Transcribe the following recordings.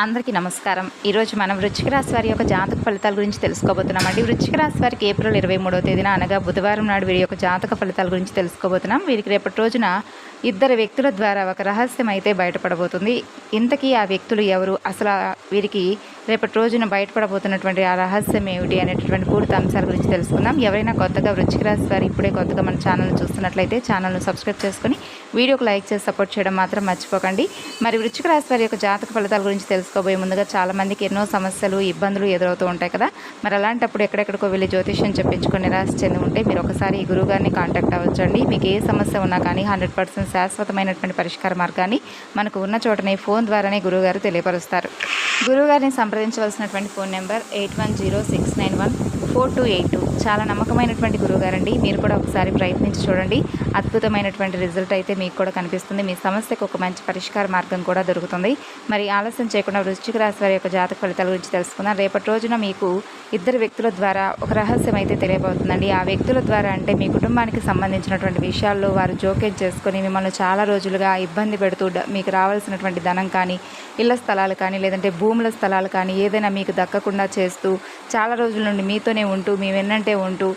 అందరికీ నమస్కారం. ఈరోజు మనం వృచ్చిక రాశి వారి యొక్క జాతక ఫలితాల గురించి తెలుసుకోబోతున్నామండి. అండి రాశి వారికి ఏప్రిల్ ఇరవై మూడవ తేదీన అనగా బుధవారం నాడు వీరి యొక్క జాతక ఫలితాల గురించి తెలుసుకోబోతున్నాం. వీరికి రేపటి రోజున ఇద్దరు వ్యక్తుల ద్వారా ఒక రహస్యం అయితే బయటపడబోతుంది. ఇంతకీ ఆ వ్యక్తులు ఎవరు? అసలు వీరికి రేపటి రోజున బయటపడబోతున్నటువంటి ఆ రహస్యం ఏమిటి అనేటటువంటి పూర్తి అంశాల గురించి తెలుసుకుందాం. ఎవరైనా కొత్తగా వృశ్చిక రాశి వారు ఇప్పుడే కొత్తగా మన ఛానల్ని చూస్తున్నట్లయితే ఛానల్ను సబ్స్క్రైబ్ చేసుకుని వీడియోకి లైక్ చేసి సపోర్ట్ చేయడం మాత్రం మర్చిపోకండి. మరి వృశ్చిక రాశి వారి యొక్క జాతక ఫలితాల గురించి తెలుసుకోబోయే ముందుగా చాలామందికి ఎన్నో సమస్యలు ఇబ్బందులు ఎదురవుతూ ఉంటాయి కదా. మరి అలాంటప్పుడు ఎక్కడెక్కడికో వెళ్ళి జ్యోతిష్యం చెప్పించుకొని నిరాశ చెంది ఉంటే మీరు ఒకసారి ఈ గురువు గారిని కాంటాక్ట్ అవ్వచ్చండి. మీకు ఏ సమస్య ఉన్నా కానీ హండ్రెడ్ పర్సెంట్ శాశ్వతమైనటువంటి పరిష్కార మార్గాన్ని మనకు ఉన్న చోటనే ఫోన్ ద్వారానే గురువుగారు తెలియపరుస్తారు. గురువుగారిని సంప్రదించవలసినటువంటి phone number eight one zero six nine one four two eight two. చాలా నమ్మకమైనటువంటి గురువుగారండి. మీరు కూడా ఒకసారి ప్రయత్నించి చూడండి. అద్భుతమైనటువంటి రిజల్ట్ అయితే మీకు కూడా కనిపిస్తుంది. మీ సమస్యకు ఒక మంచి పరిష్కార మార్గం కూడా దొరుకుతుంది. మరి ఆలస్యం చేయకుండా వృశ్చిక రాశి వారి యొక్క జాతక ఫలితాల గురించి తెలుసుకుందాం. రేపటి రోజున మీకు ఇద్దరు వ్యక్తుల ద్వారా ఒక రహస్యం అయితే తెలియబోతుందండి. ఆ వ్యక్తుల ద్వారా అంటే మీ కుటుంబానికి సంబంధించినటువంటి విషయాల్లో వారు జోక్యం చేసుకొని మిమ్మల్ని చాలా రోజులుగా ఇబ్బంది పెడుతూ మీకు రావాల్సినటువంటి ధనం కానీ ఇళ్ళ స్థలాలు కానీ లేదంటే భూముల స్థలాలు కానీ ఏదైనా మీకు దక్కకుండా చేస్తూ చాలా రోజుల నుండి మీతోనే ఉంటూ మీ వెన్నంటే ఉంటూ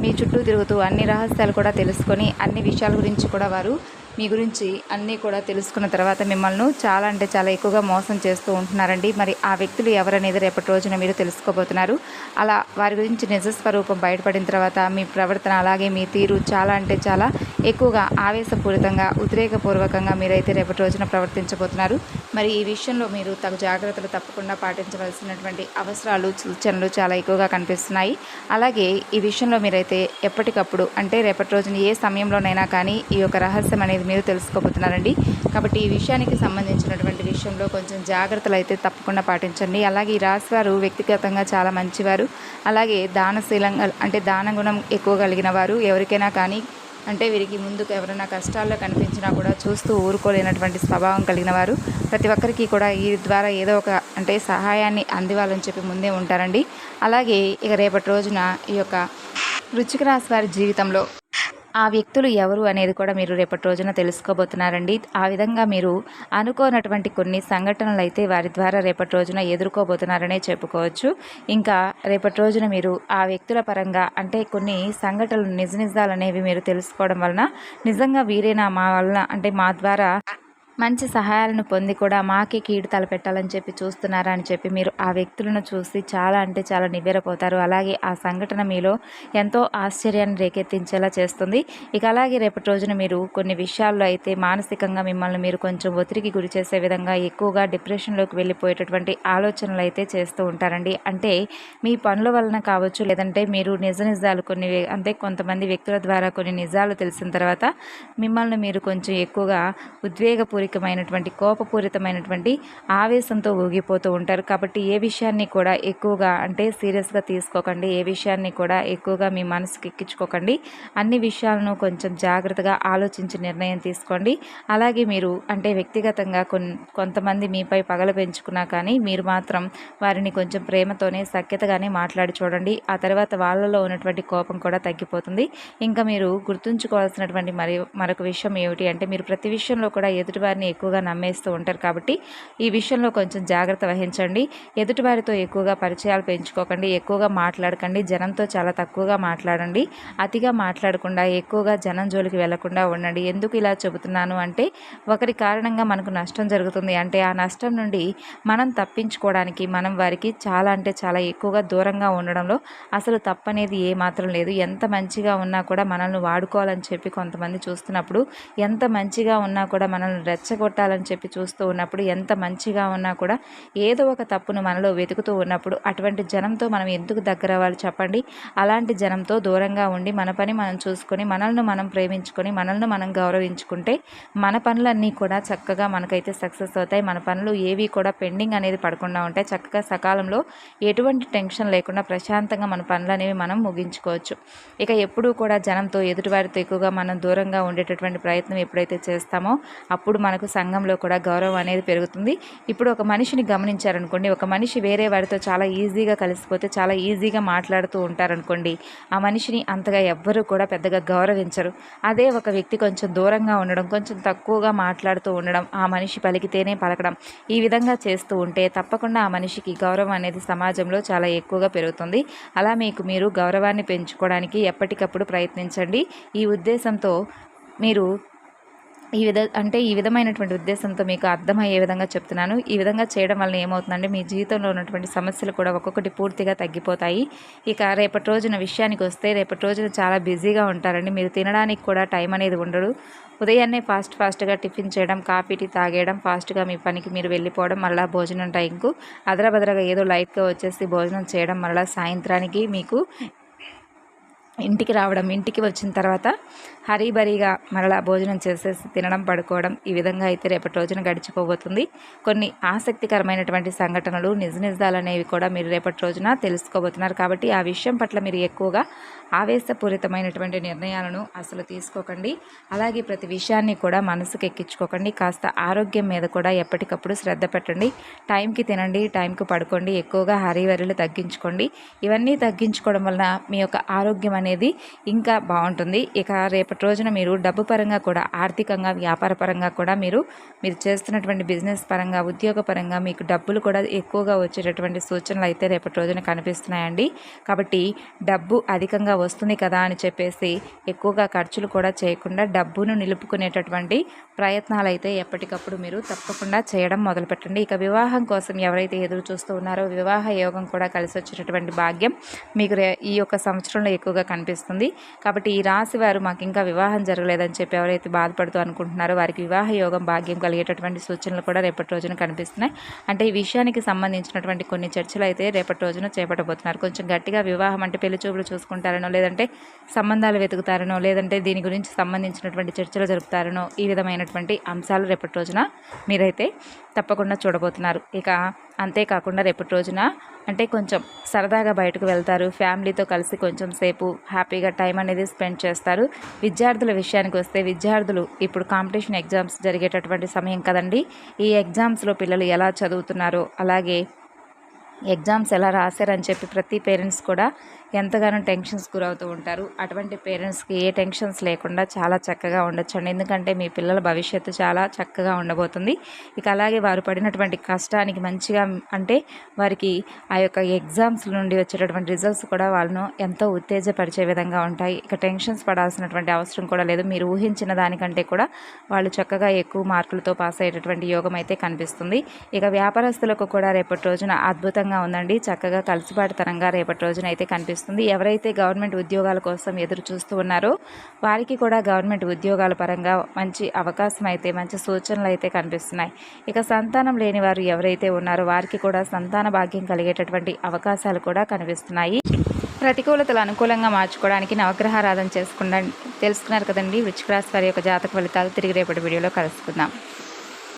మీ చుట్టూ తిరుగుతూ అన్ని రహస్యాలు కూడా తెలుసుకొని అన్ని విషయాల గురించి కూడా వారు మీ గురించి అన్నీ కూడా తెలుసుకున్న తర్వాత మిమ్మల్ని చాలా అంటే చాలా ఎక్కువగా మోసం చేస్తూ ఉంటున్నారండి. మరి ఆ వ్యక్తులు ఎవరనేది రేపటి రోజున మీరు తెలుసుకోబోతున్నారు. అలా వారి గురించి నిజ స్వరూపం బయటపడిన తర్వాత మీ ప్రవర్తన అలాగే మీ తీరు చాలా అంటే చాలా ఎక్కువగా ఆవేశపూరితంగా ఉద్రేకపూర్వకంగా మీరైతే రేపటి రోజున ప్రవర్తించబోతున్నారు. మరి ఈ విషయంలో మీరు తగు జాగ్రత్తలు తప్పకుండా పాటించవలసినటువంటి అవసరాలు సూచనలు చాలా ఎక్కువగా కనిపిస్తున్నాయి. అలాగే ఈ విషయంలో మీరైతే ఎప్పటికప్పుడు అంటే రేపటి రోజున ఏ సమయంలోనైనా కానీ ఈ యొక్క రహస్యం అనేది మీరు తెలుసుకోబోతున్నారండి. కాబట్టి ఈ విషయానికి సంబంధించినటువంటి విషయంలో కొంచెం జాగ్రత్తలు అయితే తప్పకుండా పాటించండి. అలాగే ఈ రాశి వారు వ్యక్తిగతంగా చాలా మంచివారు. అలాగే దానశీలంగా అంటే దాన గుణం ఎక్కువ కలిగిన వారు. ఎవరికైనా కానీ అంటే వీరికి ముందుకు ఎవరైనా కష్టాల్లో కనిపించినా కూడా చూస్తూ ఊరుకోలేనటువంటి స్వభావం కలిగిన వారు. ప్రతి ఒక్కరికి కూడా ఈ ద్వారా ఏదో ఒక అంటే సహాయాన్ని అందివ్వాలని చెప్పి ముందే ఉంటారండి. అలాగే ఇక రేపటి రోజున ఈ యొక్క వృచ్చిక రాశి వారి జీవితంలో ఆ వ్యక్తులు ఎవరు అనేది కూడా మీరు రేపటి రోజున తెలుసుకోబోతున్నారండి. ఆ విధంగా మీరు అనుకోనటువంటి కొన్ని సంఘటనలు అయితే వారి ద్వారా రేపటి రోజున ఎదుర్కోబోతున్నారనే చెప్పుకోవచ్చు. ఇంకా రేపటి రోజున మీరు ఆ వ్యక్తుల పరంగా అంటే కొన్ని సంఘటనలు నిజ నిజాలనేవి మీరు తెలుసుకోవడం వలన నిజంగా వీరేనా మా వలన అంటే మా ద్వారా మంచి సహాయాలను పొంది కూడా మాకే కీడు తలపెట్టాలని చెప్పి చూస్తున్నారా అని చెప్పి మీరు ఆ వ్యక్తులను చూసి చాలా అంటే చాలా నివ్వెరపోతారు. అలాగే ఆ సంఘటన మీలో ఎంతో ఆశ్చర్యాన్ని రేకెత్తించేలా చేస్తుంది. ఇక అలాగే రేపటి రోజున మీరు కొన్ని విషయాల్లో అయితే మానసికంగా మిమ్మల్ని మీరు కొంచెం ఒత్తిడికి గురి చేసే విధంగా ఎక్కువగా డిప్రెషన్లోకి వెళ్ళిపోయేటటువంటి ఆలోచనలు అయితే చేస్తూ ఉంటారండి. అంటే మీ పనుల వలన కావచ్చు లేదంటే మీరు నిజ నిజాలు కొన్ని అంటే కొంతమంది వ్యక్తుల ద్వారా కొన్ని నిజాలు తెలిసిన తర్వాత మిమ్మల్ని మీరు కొంచెం ఎక్కువగా ఉద్వేగపూరి ఉద్వేగపూరితమైనటువంటి కోపపూరితమైనటువంటి ఆవేశంతో ఊగిపోతూ ఉంటారు. కాబట్టి ఏ విషయాన్ని కూడా ఎక్కువగా అంటే సీరియస్గా తీసుకోకండి. ఏ విషయాన్ని కూడా ఎక్కువగా మీ మనసుకి ఎక్కించుకోకండి. అన్ని విషయాలను కొంచెం జాగ్రత్తగా ఆలోచించి నిర్ణయం తీసుకోండి. అలాగే మీరు అంటే వ్యక్తిగతంగా కొంతమంది మీపై పగలు పెంచుకున్నా కానీ మీరు మాత్రం వారిని కొంచెం ప్రేమతోనే సఖ్యతగానే మాట్లాడి చూడండి. ఆ తర్వాత వాళ్ళలో ఉన్నటువంటి కోపం కూడా తగ్గిపోతుంది. ఇంకా మీరు గుర్తుంచుకోవాల్సినటువంటి మరి మరొక విషయం ఏమిటి అంటే మీరు ప్రతి విషయంలో కూడా ఎదుటివారి ఎదుటివారిని ఎక్కువగా నమ్మేస్తూ ఉంటారు కాబట్టి ఈ విషయంలో కొంచెం జాగ్రత్త వహించండి. ఎదుటివారితో ఎక్కువగా పరిచయాలు పెంచుకోకండి. ఎక్కువగా మాట్లాడకండి. జనంతో చాలా తక్కువగా మాట్లాడండి. అతిగా మాట్లాడకుండా ఎక్కువగా జనం జోలికి వెళ్ళకుండా ఉండండి. ఎందుకు ఇలా చెబుతున్నాను అంటే ఒకరి కారణంగా మనకు నష్టం జరుగుతుంది అంటే ఆ నష్టం నుండి మనం తప్పించుకోవడానికి మనం వారికి చాలా అంటే చాలా ఎక్కువగా దూరంగా ఉండడంలో అసలు తప్పనేది ఏ మాత్రం లేదు. ఎంత మంచిగా ఉన్నా కూడా మనల్ని వాడుకోవాలని చెప్పి కొంతమంది చూస్తున్నప్పుడు ఎంత మంచిగా ఉన్నా కూడా మనల్ని రెచ్చగొట్టాలని చెప్పి చూస్తూ ఉన్నప్పుడు ఎంత మంచిగా ఉన్నా కూడా ఏదో ఒక తప్పును మనలో వెతుకుతూ ఉన్నప్పుడు అటువంటి జనంతో మనం ఎందుకు దగ్గర అవ్వాలి చెప్పండి? అలాంటి జనంతో దూరంగా ఉండి మన పని మనం చూసుకొని మనల్ని మనం ప్రేమించుకొని మనల్ని మనం గౌరవించుకుంటే మన పనులన్నీ కూడా చక్కగా మనకైతే సక్సెస్ అవుతాయి. మన పనులు ఏవి కూడా పెండింగ్ అనేది పడకుండా ఉంటాయి. చక్కగా సకాలంలో ఎటువంటి టెన్షన్ లేకుండా ప్రశాంతంగా మన పనులు అనేవి మనం ముగించుకోవచ్చు. ఇక ఎప్పుడూ కూడా జనంతో ఎదుటివారితో ఎక్కువగా మనం దూరంగా ఉండేటటువంటి ప్రయత్నం ఎప్పుడైతే చేస్తామో అప్పుడు మన మనకు సంఘంలో కూడా గౌరవం అనేది పెరుగుతుంది. ఇప్పుడు ఒక మనిషిని గమనించారనుకోండి ఒక మనిషి వేరే వారితో చాలా ఈజీగా కలిసిపోతే చాలా ఈజీగా మాట్లాడుతూ ఉంటారనుకోండి ఆ మనిషిని అంతగా ఎవ్వరూ కూడా పెద్దగా గౌరవించరు. అదే ఒక వ్యక్తి కొంచెం దూరంగా ఉండడం కొంచెం తక్కువగా మాట్లాడుతూ ఉండడం ఆ మనిషి పలికితేనే పలకడం ఈ విధంగా చేస్తూ ఉంటే తప్పకుండా ఆ మనిషికి గౌరవం అనేది సమాజంలో చాలా ఎక్కువగా పెరుగుతుంది. అలా మీకు మీరు గౌరవాన్ని పెంచుకోవడానికి ఎప్పటికప్పుడు ప్రయత్నించండి. ఈ ఉద్దేశంతో మీరు ఈ విధ అంటే ఈ విధమైనటువంటి ఉద్దేశంతో మీకు అర్థమయ్యే విధంగా చెప్తున్నాను. ఈ విధంగా చేయడం వల్ల ఏమవుతుందంటే మీ జీవితంలో ఉన్నటువంటి సమస్యలు కూడా ఒక్కొక్కటి పూర్తిగా తగ్గిపోతాయి. ఇక రేపటి రోజున విషయానికి వస్తే రేపటి రోజున చాలా బిజీగా ఉంటారండి. మీరు తినడానికి కూడా టైం అనేది ఉండదు. ఉదయాన్నే ఫాస్ట్ ఫాస్ట్గా టిఫిన్ చేయడం కాఫీ టీ తాగేయడం ఫాస్ట్గా మీ పనికి మీరు వెళ్ళిపోవడం మళ్ళీ భోజనం టైంకు అదరబదరగా ఏదో లైట్గా వచ్చేసి భోజనం చేయడం మళ్ళీ సాయంత్రానికి మీకు ఇంటికి రావడం ఇంటికి వచ్చిన తర్వాత హరీబరీగా మరలా భోజనం చేసేసి తినడం పడుకోవడం ఈ విధంగా అయితే రేపటి రోజున గడిచిపోబోతుంది. కొన్ని ఆసక్తికరమైనటువంటి సంఘటనలు నిజ నిజాలు అనేవి కూడా మీరు రేపటి రోజున తెలుసుకోబోతున్నారు. కాబట్టి ఆ విషయం పట్ల మీరు ఎక్కువగా ఆవేశపూరితమైనటువంటి నిర్ణయాలను అసలు తీసుకోకండి. అలాగే ప్రతి విషయాన్ని కూడా మనసుకు ఎక్కించుకోకండి. కాస్త ఆరోగ్యం మీద కూడా ఎప్పటికప్పుడు శ్రద్ధ పెట్టండి. టైంకి తినండి టైంకి పడుకోండి ఎక్కువగా హరివరిలు తగ్గించుకోండి. ఇవన్నీ తగ్గించుకోవడం వలన మీ యొక్క ఆరోగ్యం అనేది ఇంకా బాగుంటుంది. ఇక రేపటి రోజున మీరు డబ్బు పరంగా కూడా ఆర్థికంగా వ్యాపార పరంగా కూడా మీరు మీరు చేస్తున్నటువంటి బిజినెస్ పరంగా ఉద్యోగ పరంగా మీకు డబ్బులు కూడా ఎక్కువగా వచ్చేటటువంటి సూచనలు అయితే రేపటి రోజున కనిపిస్తున్నాయండి. కాబట్టి డబ్బు అధికంగా వస్తుంది కదా అని చెప్పేసి ఎక్కువగా ఖర్చులు కూడా చేయకుండా డబ్బును నిలుపుకునేటటువంటి ప్రయత్నాలు అయితే ఎప్పటికప్పుడు మీరు తప్పకుండా చేయడం మొదలుపెట్టండి. ఇక వివాహం కోసం ఎవరైతే ఎదురు చూస్తూ ఉన్నారో వివాహ యోగం కూడా కలిసి వచ్చేటటువంటి భాగ్యం మీకు ఈ యొక్క సంవత్సరంలో ఎక్కువగా కనిపిస్తుంది. కాబట్టి ఈ రాశి వారు మాకు ఇంకా వివాహం జరగలేదని చెప్పి ఎవరైతే బాధపడుతూ అనుకుంటున్నారో వారికి వివాహ యోగం భాగ్యం కలిగేటటువంటి సూచనలు కూడా రేపటి రోజున కనిపిస్తున్నాయి. అంటే ఈ విషయానికి సంబంధించినటువంటి కొన్ని చర్చలు అయితే రేపటి రోజున చేపట్టబోతున్నారు. కొంచెం గట్టిగా వివాహం అంటే పెళ్ళి చూపులు చూసుకుంటారని లేదంటే సంబంధాలు వెతుకుతారనో లేదంటే దీని గురించి సంబంధించినటువంటి చర్చలు జరుపుతారనో ఈ విధమైనటువంటి అంశాలు రేపటి రోజున మీరైతే తప్పకుండా చూడబోతున్నారు. ఇక అంతేకాకుండా రేపటి రోజున అంటే కొంచెం సరదాగా బయటకు వెళ్తారు. ఫ్యామిలీతో కలిసి కొంచెం సేపు హ్యాపీగా టైం అనేది స్పెండ్ చేస్తారు. విద్యార్థుల విషయానికి వస్తే విద్యార్థులు ఇప్పుడు కాంపిటీషన్ ఎగ్జామ్స్ జరిగేటటువంటి సమయం కదండి. ఈ ఎగ్జామ్స్లో పిల్లలు ఎలా చదువుతున్నారో అలాగే ఎగ్జామ్స్ ఎలా రాశారని చెప్పి ప్రతి పేరెంట్స్ కూడా ఎంతగానో టెన్షన్స్ గురవుతూ ఉంటారు. అటువంటి పేరెంట్స్కి ఏ టెన్షన్స్ లేకుండా చాలా చక్కగా ఉండొచ్చండి. ఎందుకంటే మీ పిల్లల భవిష్యత్తు చాలా చక్కగా ఉండబోతుంది. ఇక అలాగే వారు పడినటువంటి కష్టానికి మంచిగా అంటే వారికి ఆ యొక్క ఎగ్జామ్స్ నుండి వచ్చేటటువంటి రిజల్ట్స్ కూడా వాళ్ళను ఎంతో ఉత్తేజపరిచే విధంగా ఉంటాయి. ఇక టెన్షన్స్ పడాల్సినటువంటి అవసరం కూడా లేదు. మీరు ఊహించిన దానికంటే కూడా వాళ్ళు చక్కగా ఎక్కువ మార్కులతో పాస్ అయ్యేటటువంటి యోగం అయితే కనిపిస్తుంది. ఇక వ్యాపారస్తులకు కూడా రేపటి రోజున అద్భుతంగా ఉందండి. చక్కగా కలిసిపాటుతనంగా రేపటి రోజున అయితే కనిపిస్తుంది. కనిపిస్తుంది ఎవరైతే గవర్నమెంట్ ఉద్యోగాల కోసం ఎదురు చూస్తూ ఉన్నారో వారికి కూడా గవర్నమెంట్ ఉద్యోగాల పరంగా మంచి అవకాశం అయితే మంచి సూచనలు అయితే కనిపిస్తున్నాయి. ఇక సంతానం లేని వారు ఎవరైతే ఉన్నారో వారికి కూడా సంతాన భాగ్యం కలిగేటటువంటి అవకాశాలు కూడా కనిపిస్తున్నాయి. ప్రతికూలతలు అనుకూలంగా మార్చుకోవడానికి నవగ్రహారాధన చేసుకుండా తెలుసుకున్నారు కదండి? వృచ్చిక రాశి వారి యొక్క జాతక ఫలితాలు తిరిగి రేపటి వీడియోలో కలుసుకుందాం.